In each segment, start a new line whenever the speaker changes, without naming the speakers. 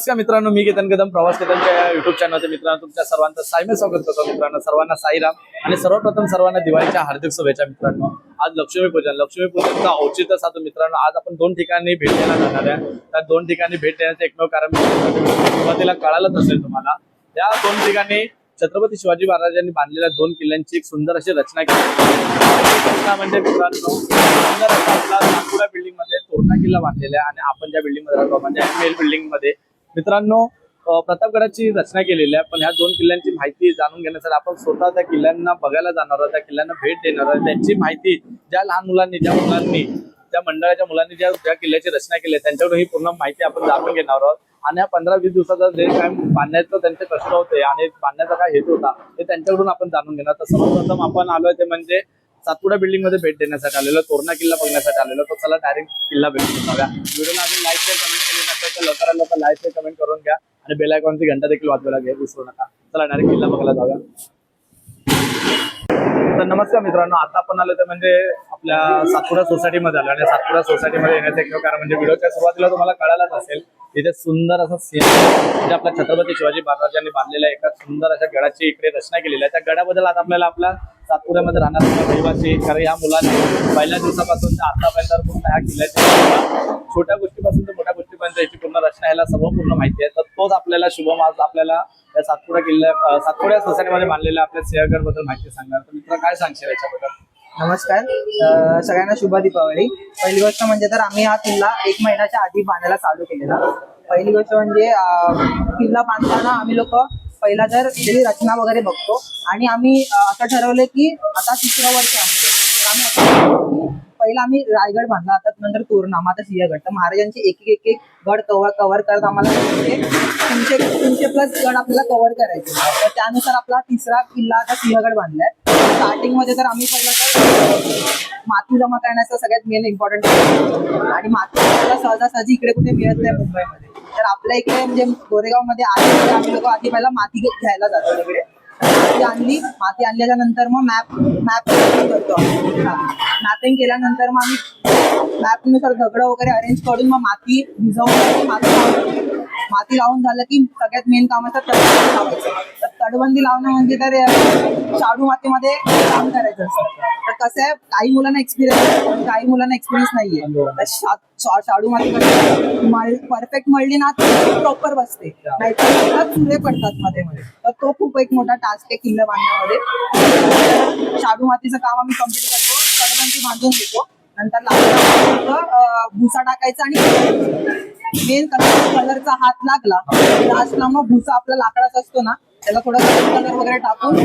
नमस्कार मित्रांनो मी केतन कदम प्रवास केतनच्या युट्यूब चॅनलचे मित्रांनो तुमच्या सर्वांचं सायमे स्वागत करतो मित्रांनो सर्वांना साईराम आणि सर्वप्रथम सर्वांना दिवाळीच्या हार्दिक शुभेच्छा मित्रांनो. आज लक्ष्मीपूजन लक्ष्मीपूजनचं औचित्य साधून मित्रांनो आज आपण दोन ठिकाणी भेट द्यायला जाणार आहे. त्या दोन ठिकाणी भेट देण्याचं एकमेव कारण म्हणजे सुरुवातीला कळालंच असेल तुम्हाला त्या दोन ठिकाणी छत्रपती शिवाजी महाराजांनी बांधलेल्या दोन किल्ल्यांची एक सुंदर अशी रचना केली. म्हणजे मित्रांनो सुंदर नागपुरा बिल्डिंगमध्ये तोरणा किल्ला बांधलेला आहे आणि आपण ज्या बिल्डिंगमध्ये राहतो म्हणजे मेल बिल्डिंगमध्ये मित्रांनो प्रतापगडाची रचना केलेली आहे पण ह्या दोन किल्ल्यांची माहिती जाणून घेण्यासाठी आपण स्वतः त्या किल्ल्यांना बघायला जाणार आहोत त्या किल्ल्यांना भेट देणार आहोत. त्यांची माहिती ज्या लहान मुलांनी ज्या मुलांनी त्या मंडळाच्या मुलांनी ज्या ज्या किल्ल्याची रचना केली आहे त्यांच्याकडून ही पूर्ण माहिती आपण जाणून घेणार आहोत. आणि या पंधरा वीस दिवसाचा जे काय बांधण्याचं त्यांचे कष्ट होते आणि बांधण्याचा काय हेतू होता ते त्यांच्याकडून आपण जाणून घेणार तर सर्वप्रथम आपण आलोय ते म्हणजे सातपुडा बिल्डिंगमध्ये भेट देण्यासाठी आलेलो तोरणा किल्ला बघण्यासाठी आलेलो तर चला डायरेक्ट किल्ला भेटून जाऊया व्हिडिओला अजून लाईक शेअर कमेंट केली नसेल तर लवकरात लवकर लाईक शेअर कमेंट करून घ्या. आणि बेल आयकॉनची घंटा देखील वाजवायला घ्या विसरू नका. चला डायरेक्ट किल्ला बघायला जाऊया. तर नमस्कार मित्रांनो आता आपण आलो तर म्हणजे आपल्या सातपुडा सोसायटीमध्ये आलो. आणि सातपुडा सोसायटीमध्ये येण्याचं एक कारण म्हणजे व्हिडिओच्या सुरुवातीला तुम्हाला कळायलाच असेल इथे सुंदर असं सीन म्हणजे आपल्या छत्रपती शिवाजी महाराजांनी बांधलेल्या एका सुंदर अशा गडाची इकडे रचना केलेली आहे. त्या गडाबद्दल आता आपल्याला आपल्या सातपुऱ्यामध्ये राहणाऱ्या रहिवासी. कारण या मुलांनी पहिल्या दिवसापासून ते आतापर्यंत पूर्ण ह्या किल्ल्याच्या छोट्या गोष्टीपासून ते मोठ्या गोष्टीपर्यंत याची पूर्ण रचना ह्याला सर्व पूर्ण माहिती आहे. तर तोच आपल्याला शुभम आज आपल्याला या सातपुडा किल्ल्या अं, सातपुडा सोसायटीमध्ये बांधलेल्या आपल्या सिंहगडबद्दल माहिती सांगणार. तर मित्र काय सांगशील याच्याबद्दल?
नमस्कार. सगळ्यांना शुभ दीपावली. पहिली गोष्ट म्हणजे तर आम्ही हा किल्ला एक महिन्याच्या आधी बांधायला चालू केलेला. पहिली गोष्ट म्हणजे किल्ला बांधताना आम्ही लोक पहिला तर त्याची रचना वगैरे बघतो आणि आम्ही असं ठरवलं की आता तिसरं वर्ष आहे. आमचं. तर आम्ही असं पहिला आम्ही रायगड बांधला आता नंतर तोरणा आता सिंहगड. तर महाराजांचे एक एक एक एक गड कव्हर कव्हर करत आम्हाला म्हणजे तुमचे तुमचे प्लस गड आपल्याला कव्हर करायचे. तर त्यानुसार आपला तिसरा किल्ला आता सिंहगड बांधलाय स्टार्टिंगमध्ये तर आम्ही पहिला तर माती जमा करण्याचं सगळ्यात मेन इम्पॉर्टंट आणि माती आपल्याला सहजासहजी इकडे कुठे मिळत नाही मुंबईमध्ये. तर आपल्या इकडे म्हणजे गोरेगावमध्ये आधी आम्ही लोक आधी पहिला माती घ्यायला जातो तिकडे. माती आणली माती आणल्याच्या नंतर मग मॅप मॅप करतो मॅपिंग केल्यानंतर मग आम्ही मॅपनुसार दगड वगैरे अरेंज करून मग माती भिजवून माती लावून माती लावून झालं की सगळ्यात मेन काम असतं तडबंदी लावायचं. तर लावणं म्हणजे तर शाडू मातीमध्ये काम करायचं असतं. कसं आहे काही मुलांना एक्सपिरियन्स काही मुलांना एक्सपिरियन्स नाहीये. शाडू माती परफेक्ट मळली ना प्रॉपर बसते. नाहीतर चुरे पडतात मध्ये मध्ये. तर तो खूप एक मोठा टास्क आहे किल्ल बांधण्यामध्ये. शाडू मातीचं काम आम्ही कंप्लीट करतो तडबंदी बांधून घेतो. नंतर भुसा टाकायचा आणि मेन कलरचा हात लागला. लास्टला मग भुसा आपला लाकडाचा असतो ना त्याला थोडा कलर वगैरे टाकून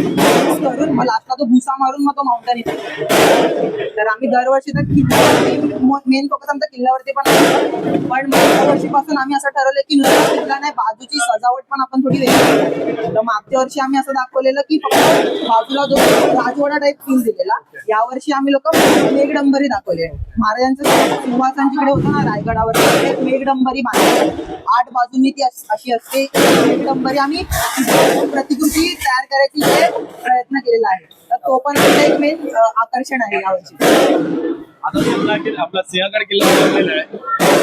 करून मग लास्टला तो भुसा मारून मग तो माउंटन येतो. तर आम्ही दरवर्षी तर किल्ल्यावरती मेन फोकस आमचा किल्ल्यावरती पण पण मागच्या वर्षीपासून आम्ही असं ठरवलं की नुसता किल्ला नाही बाजूची सजावट पण आपण थोडी वेगळी तर मागच्या वर्षी आम्ही असं दाखवलेलं की फक्त बाजूला जो राजवाडा टाईप फील दिलेला. यावर्षी आम्ही लोक मेघडंबरी दाखवले महाराजांचं सिंहासन होतं ना रायगडावर एक मेघडंबरी बांधली आठ बाजूंनी ती अशी असते. मेघडंबरी आम्ही प्रतिकृती तयार करायची प्रयत्न केलेला आहे. तर तो पण एक मेन आकर्षण आहे यावर्षी.
आता आपला सिंहगड किल्ला आहे.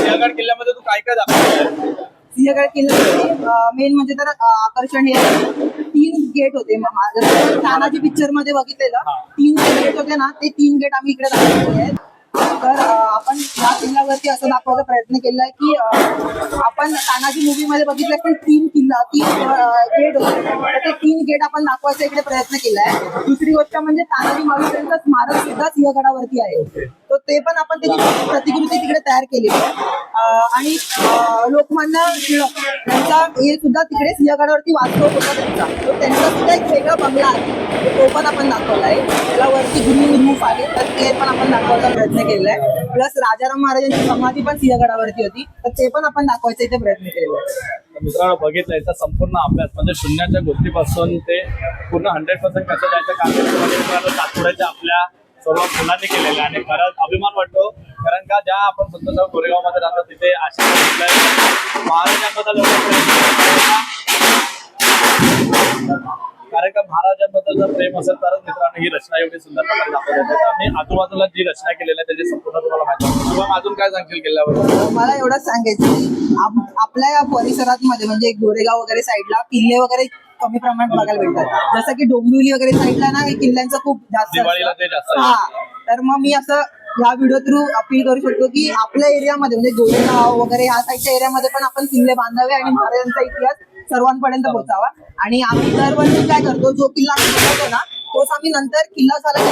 सिंहगड किल्ल्यामध्ये तू काय काय दाखवलं
सिंहगड किल्ल्याचे मेन म्हणजे तर आकर्षण हे. तीन गेट होते. तानाजी पिक्चरमध्ये बघितलेलं तीन गेट होते ना ते तीन गेट आम्ही इकडे दाखवलेले आहेत. या असं दाखवायचा प्रयत्न केला की आपण तानाजी मूवी मध्ये बघितलं की तीन किल्ला तीन गेट होते. तर ते तीन गेट आपण दाखवायचा इकडे प्रयत्न केलाय. दुसरी गोष्ट म्हणजे तानाजी महाराजांचं स्मारक सुद्धा सिंहगडावरती आहे. तर ते पण आपण त्याची प्रतिकृती तिकडे तयार केली. आहे आणि लोकमान्य टिळक यांचा हे सुद्धा तिकडे सिंहगडावरती वास्तव होता त्यांचा. तो त्यांचा सुद्धा एक वेगळा बंगला आहे. तो पण आपण दाखवला आहे त्याला वरती ग्रीन रूफ आहे. तर ते पण आपण दाखवायचा प्रयत्न केलेला आहे प्लस राजाराम महाराजांची समाधी पण सिंहगडावरती होती. तर ते पण आपण दाखवायचा इथे प्रयत्न केलेला आहे.
मित्रांनो बघितलं याचा संपूर्ण अभ्यास म्हणजे शून्याच्या गोष्टीपासून ते पूर्ण हंड्रेड पर्सेंट कसं द्यायचं काम आहे मित्रांनो आपल्या सर्व मुलांनी केलेलं आहे. आणि खरंच अभिमान वाटतो कारण का ज्या आपण स्वतः गोरेगावमध्ये राहतो तिथे अशा महाराजांबद्दल कारण का महाराजांबद्दल जर प्रेम असेल तरच मित्रांनो ही रचना एवढी सुंदर प्रकारे दाखवत येते तर मी आजूबाजूला जी रचना केलेली आहे त्याची संपूर्ण तुम्हाला माहिती आहे. अजून काय सांगशील किल्ल्यावर हो,
मला एवढंच सांगायचं आपल्या या परिसरात मध्ये म्हणजे गोरेगाव वगैरे साईडला किल्ले वगैरे कमी प्रमाणात बघायला भेटतात. जसं की डोंबिवली वगैरे साईडला ना हे किल्ल्यांचं खूप जास्त
दिवाळीला
असतं.
ते जास्त
हा. तर मग मी असं या व्हिडिओ थ्रू अपील करू शकतो की आपल्या एरियामध्ये म्हणजे गोरेगाव वगैरे या साईडच्या एरियामध्ये पण आपण किल्ले बांधावे आणि महाराजांचा इतिहास सर्वांपर्यंत पोहोचावा. आणि आम्ही दरवर्षी काय करतो जो किल्ला आम्ही बनवतो ना तोच आम्ही नंतर किल्ला झाला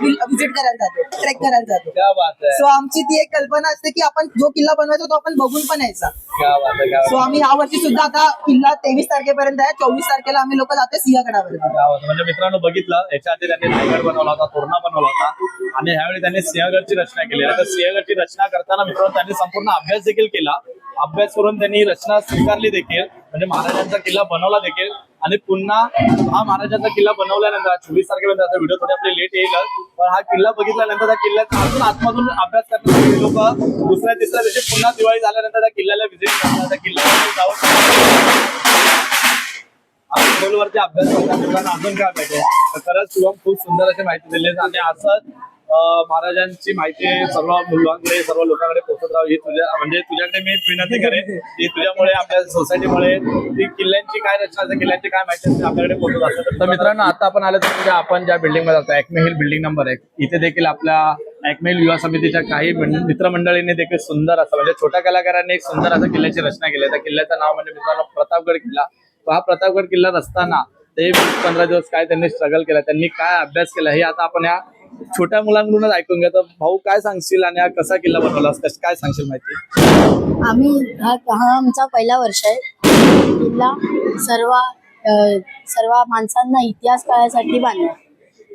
व्हिजिट करायला जातो ट्रेक करायला जातो.
क्या बात आहे.
सो आमची ती एक कल्पना असते की आपण जो किल्ला बनवायचा तो आपण बघून पण यायचा. सो आम्ही या वर्षी सुद्धा आता किल्ला तेवीस तारखेपर्यंत आहे. चोवीस तारखेला आम्ही लोक जातो सिंहगडावर.
म्हणजे मित्रांनो बघितलं याच्या आधी त्यांनी रायगड बनवला होता तोरणा बनवला होता. आणि ह्यावेळी त्यांनी सिंहगडची रचना केली. आहे तर सिंहगडची रचना करताना मित्रांनो त्यांनी संपूर्ण अभ्यास देखील केला. अभ्यास करून त्यांनी रचना स्वीकारली देखील. म्हणजे महाराजांचा किल्ला बनवला देखील. आणि पुन्हा हा महाराजांचा किल्ला बनवल्यानंतर चोवीस तारखेपर्यंत आता व्हिडिओ थोडे आपले लेट येईल पण हा किल्ला बघितल्यानंतर त्या किल्ल्याचा अजून आतमधून अभ्यास करण्यासाठी लोक दुसऱ्या तिसऱ्या दिवशी पुन्हा दिवाळी झाल्यानंतर त्या किल्ल्याला व्हिजिट करतात. त्या किल्ल्याला जाऊन खोलवरती अभ्यास करतात. लोकांना अजून काय पाहिजे तर खरंच शिवम खूप सुंदर अशी माहिती दिली आणि असं महाराजांची माहिती सर्व मुलांकडे सर्व लोकांकडे पोहोचत राहू. ही तुझ्या म्हणजे तुझ्याकडे मी विनंती करेन की तुझ्यामुळे आपल्या सोसायटीमुळे ती किल्ल्यांची काय रचना असते किल्ल्यांची काय माहिती असते आपल्याकडे पोहोचत असते तर मित्रांनो आता आपण आलो तर आपण ज्या बिल्डिंगमध्ये जातो अॅक्मे हिल बिल्डिंग नंबर एक. इथे देखील आपल्या एकमेल युवा समितीच्या काही मित्रमंडळींनी देखील सुंदर असं म्हणजे छोट्या कलाकारांनी एक सुंदर असं किल्ल्याची रचना केली त्या किल्ल्याचं नाव म्हणजे मित्रांनो प्रतापगड किल्ला. हा प्रतापगड किल्ला रचताना ते वीस पंधरा दिवस काय त्यांनी स्ट्रगल केला त्यांनी काय अभ्यास केला हे आता आपण या छोट्या मुलांकडूनच ऐकून घ्या. तर भाऊ काय सांगशील आणि हा कसा किल्ला बनवला कसं काय सांगशील माहिती?
आम्ही हा हा आमचा पहिला वर्ष आहे. किल्ला सर्व अ, सर्व माणसांना इतिहास कळायसाठी बांधला.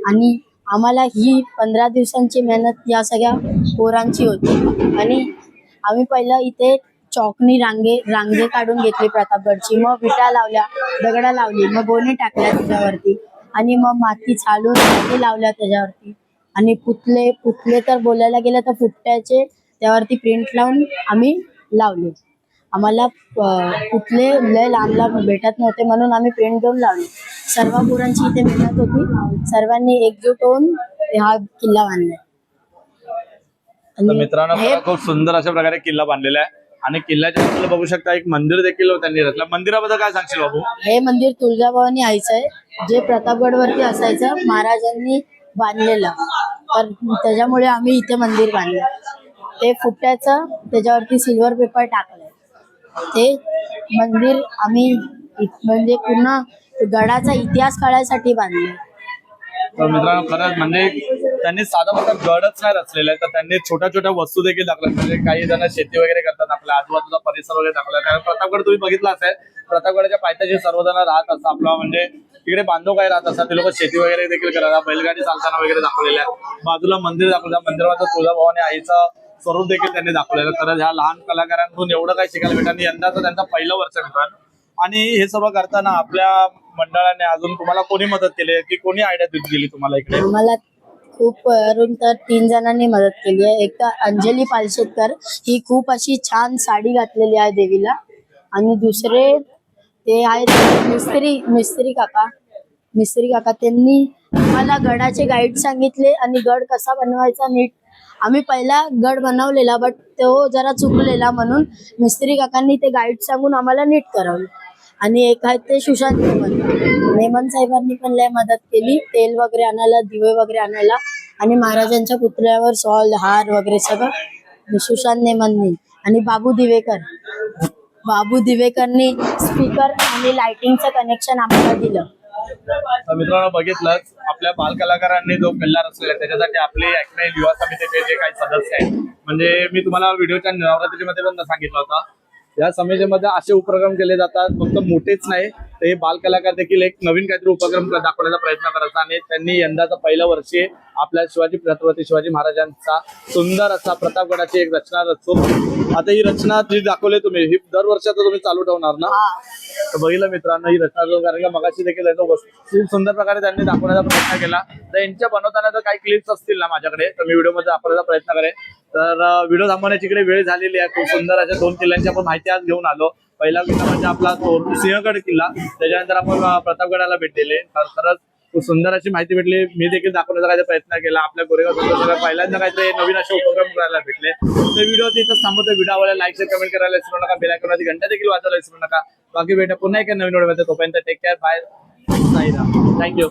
आणि आम्हाला ही पंधरा दिवसांची मेहनत या सगळ्या पोरांची होती. आणि आम्ही पहिलं इथे चौकनी रांगे रांगे काढून घेतली प्रतापगडची. मग विटा लावल्या दगडा लावली मग गोणी टाकल्या त्याच्यावरती. आणि मग माती छालून माती लावल्या त्याच्यावरती. आणि पुतले पुतले तर बोलायला गेलं तर फुटण्याचे त्यावरती प्रिंट लावून आम्ही लावले. आम्हाला पुतले लय लांब लांब भेटत नव्हते म्हणून आम्ही प्रिंट घेऊन लावले. सर्व पोरांची इथे मेहनत होती. सर्वांनी एकजूट होऊन हा किल्ला बांधलाय
तर मित्रांनो
हे
खूप सुंदर अशा प्रकारे किल्ला बांधलेला आहे. आणि किल्ल्याच्या बाजूला बघू शकता एक मंदिर देखील त्यांनी रचलं मंदिराबद्दल काय सांगशील बाबू?
हे मंदिर तुळजाभवानी आईचं आहे. जे प्रतापगडवरती असायचं महाराजांनी बांधलेलं. तर त्याच्यामुळे आम्ही इथे मंदिर बांधलं. ते फुट्याचं त्याच्यावरती सिल्वर पेपर टाकलं ते मंदिर आम्ही म्हणजे पूर्ण गडाचा इतिहास कळायसाठी बांधले
तर मित्रांनो खरंच म्हणजे त्यांनी साधा मोठा गडच नाही रचलेला आहे. तर त्यांनी छोट्या छोट्या वस्तू देखील दाखवल्या म्हणजे काही जण शेती वगैरे करतात आपल्या आजूबाजूचा परिसर वगैरे दाखवला कारण प्रतापगड तुम्ही बघितला असेल. प्रतापगडाच्या पायथ्याशी सर्वजण राहत असतात. आपला म्हणजे इकडे बांधव काय राहत असतात ते लोक शेती वगैरे देखील करतात. बैलगाडी चालताना वगैरे दाखवलेल्या आहे बाजूला मंदिर दाखवलं मंदिराचं तुळजाभवानी आईचं स्वरूप देखील त्यांनी दाखवलेलं खरंच ह्या लहान कलाकारांकडून एवढं काही शिकायला भेटलं आणि यंदाचं त्यांचा पहिलं वर्ष मित्रांनो. आणि हे सर्व करताना आपल्या मंडळाने अजून तुम्हाला कोणी मदत केली की कोणी आयडिया दिली तुम्हाला इकडे?
मला खूप वरून तर तीन जणांनी मदत केली आहे. एक तर अंजली पालशेतकर ही खूप अशी छान साडी घातलेली आहे देवीला. आणि दुसरे ते आहेत मिस्त्री मिस्त्री काका. मिस्त्री काका त्यांनी आम्हाला गडाचे गाईड सांगितले आणि गड कसा बनवायचा नीट. आम्ही पहिला गड बनवलेला बट तो जरा चुकलेला म्हणून मिस्त्री काकांनी ते गाईड सांगून आम्हाला नीट करवलं. आणि एक आहेत ते सुशांत नेमन. नेमन साहेबांनी पण लय मदत केली. तेल वगैरे आणायला दिवे वगैरे आणायला आणि महाराजांच्या पुतळ्यावर सॉल हार वगैरे सगळं. सुशांत नेमननी आणि बाबू दिवेकर. बाबू दिवेकरनी स्पीकर आणि लाइटिंगचं कनेक्शन आम्हाला दिलं.
तर मित्रांनो बघितलंच आपल्या बालकलाकारांनी जो किल्ला रचलेला आहे त्याच्यासाठी आपले ऐकणे युवा समितीचे जे काही सदस्य आहेत म्हणजे मी तुम्हाला व्हिडिओच्या नवरात्रीमध्ये पण सांगितलं होता. या समितीमध्ये असे उपक्रम केले जातात फक्त मोठेच नाही ते बालकलाकार देखील एक नवीन काहीतरी उपक्रम दाखवण्याचा प्रयत्न करायचा आणि त्यांनी यंदाचं पहिलं वर्षी आपल्या शिवाजी छत्रपती शिवाजी महाराजांचा सुंदर असा प्रतापगडाची एक रचना रचून आता ही रचना जी दाखवली तुम्ही ही दर वर्षाचं तुम्ही चालू ठेवणार ना? तर बघितलं मित्रांनो ही रचना जो कारण का मगाशी देखील खूप सुंदर प्रकारे त्यांनी दाखवण्याचा प्रयत्न केला. तर यांच्या बनवताना जर काही क्लिप्स असतील ना माझ्याकडे तर मी व्हिडिओमध्ये दाखवण्याचा प्रयत्न करेन. तर व्हिडिओ थांबवण्याची इकडे वेळ झालेली आहे खूप सुंदर अशा दोन किल्ल्यांची आपण माहिती आज घेऊन आलो. पहिला किल्ला म्हणजे आपला तो सिंहगड किल्ला त्याच्यानंतर आपण प्रतापगडाला भेट दिली. खर- खरंच खूप सुंदर अशी माहिती भेटली. मी देखील दाखवण्याचा काही प्रयत्न केला. आपल्या गोरेगाव पहिल्यांदा काहीतरी नवीन असे उपक्रम करायला भेटले. तर व्हिडिओ इथं थांबवतो व्हिडिओ आवडला लाईक शेअर कमेंट करायला विसरू नका. बेल घंटा देखील वाचायला विसरू नका. बाकी भेटा पुन्हा एका नवीन व्हिडिओ तोपर्यंत take care bye Sairam. Thank you